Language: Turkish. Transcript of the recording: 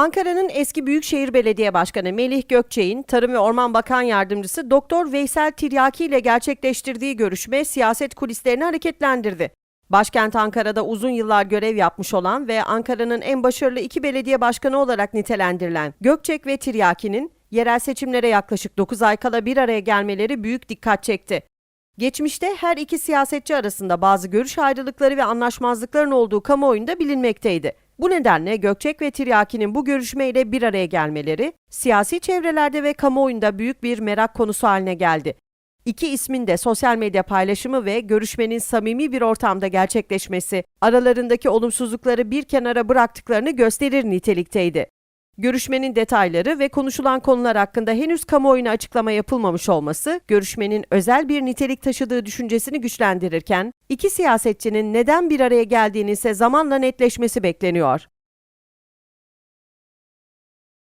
Ankara'nın eski Büyükşehir Belediye Başkanı Melih Gökçek'in Tarım ve Orman Bakan Yardımcısı Doktor Veysel Tiryaki ile gerçekleştirdiği görüşme siyaset kulislerini hareketlendirdi. Başkent Ankara'da uzun yıllar görev yapmış olan ve Ankara'nın en başarılı iki belediye başkanı olarak nitelendirilen Gökçek ve Tiryaki'nin yerel seçimlere yaklaşık 9 ay kala bir araya gelmeleri büyük dikkat çekti. Geçmişte her iki siyasetçi arasında bazı görüş ayrılıkları ve anlaşmazlıkların olduğu kamuoyunda bilinmekteydi. Bu nedenle Gökçek ve Tiryaki'nin bu görüşmeyle bir araya gelmeleri siyasi çevrelerde ve kamuoyunda büyük bir merak konusu haline geldi. İki ismin de sosyal medya paylaşımı ve görüşmenin samimi bir ortamda gerçekleşmesi aralarındaki olumsuzlukları bir kenara bıraktıklarını gösterir nitelikteydi. Görüşmenin detayları ve konuşulan konular hakkında henüz kamuoyuna açıklama yapılmamış olması, görüşmenin özel bir nitelik taşıdığı düşüncesini güçlendirirken, iki siyasetçinin neden bir araya geldiğini ise zamanla netleşmesi bekleniyor.